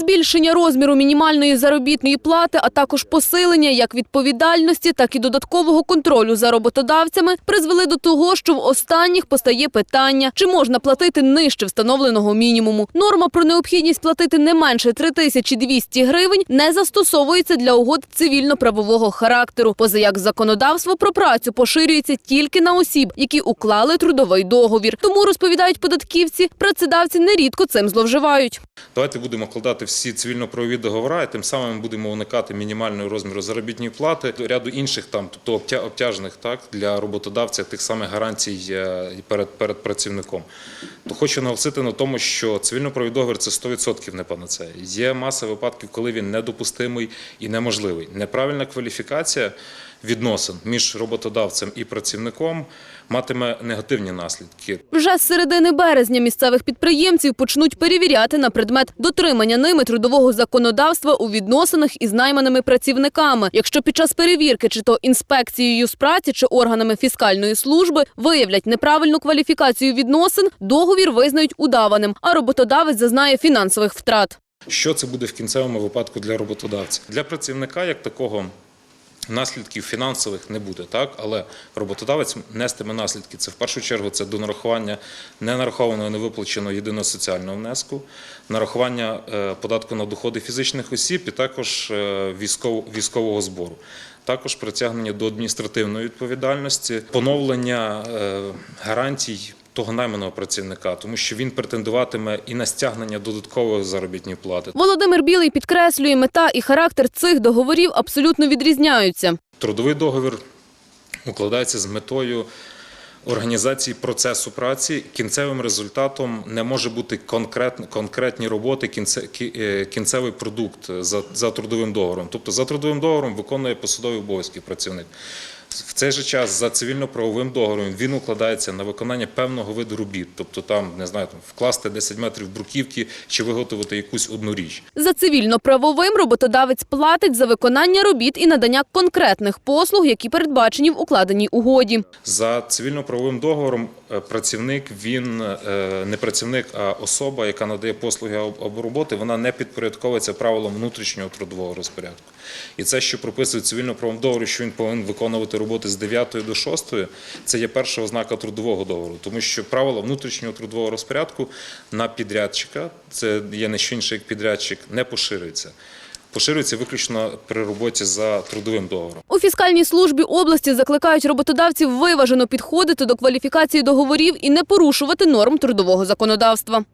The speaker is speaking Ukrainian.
Збільшення розміру мінімальної заробітної плати, а також посилення як відповідальності, так і додаткового контролю за роботодавцями призвели до того, що в останніх постає питання, чи можна платити нижче встановленого мінімуму. Норма про необхідність платити не менше 3200 гривень не застосовується для угод цивільно-правового характеру, поза як законодавство про працю поширюється тільки на осіб, які уклали трудовий договір. Тому розповідають податківці, працедавці нерідко цим зловживають. Давайте будемо вкладати всі цивільно-правові договори, і тим самим будемо уникати мінімального розміру заробітної плати, ряду інших там, тобто обтя- обтяжних так для роботодавця тих самих гарантій е, перед, перед працівником. То хочу наголосити на тому, що цивільно-правовий договір це 100% не панацея. Є маса випадків, коли він недопустимий і неможливий. Неправильна кваліфікація відносин між роботодавцем і працівником матиме негативні наслідки. Вже з середини березня місцевих підприємців почнуть перевіряти на предмет дотримання ними трудового законодавства у відносинах із найманими працівниками. Якщо під час перевірки, чи то інспекцією з праці, чи органами фіскальної служби виявлять неправильну кваліфікацію відносин, договір визнають удаваним, а роботодавець зазнає фінансових втрат. Що це буде в кінцевому випадку для роботодавця? Для працівника як такого наслідків фінансових не буде, так але роботодавець нестиме наслідки. Це в першу чергу це до нарахування ненарахованого невиплаченого єдиного соціального внеску, нарахування е, податку на доходи фізичних осіб і також е, військов- військового збору. Також притягнення до адміністративної відповідальності, поновлення е, гарантій того найманого працівника, тому що він претендуватиме і на стягнення додаткової заробітної плати. Володимир Білий підкреслює, мета і характер цих договорів абсолютно відрізняються. Трудовий договір укладається з метою організації процесу праці. Кінцевим результатом не може бути конкретні, конкретні роботи, кінце, е, кінцевий продукт за, за трудовим договором. Тобто за трудовим договором виконує посадові обов'язки працівник. В цей же час за цивільно-правовим договором він укладається на виконання певного виду робіт, тобто там не знаю, там вкласти 10 метрів бруківки чи виготовити якусь одну річ. За цивільно-правовим роботодавець платить за виконання робіт і надання конкретних послуг, які передбачені в укладеній угоді. За цивільно-правовим договором е, працівник він е, не працівник, а особа, яка надає послуги або- роботи, вона не підпорядковується правилам внутрішнього трудового розпорядку. І це, що прописує цивільно-правовому договорі, що він повинен виконувати роботи з 9 до 6, це є перша ознака трудового договору, тому що правила внутрішнього трудового розпорядку на підрядчика, це є не що інше як підрядчик, не поширюється. Поширюється виключно при роботі за трудовим договором. У фіскальній службі області закликають роботодавців виважено підходити до кваліфікації договорів і не порушувати норм трудового законодавства.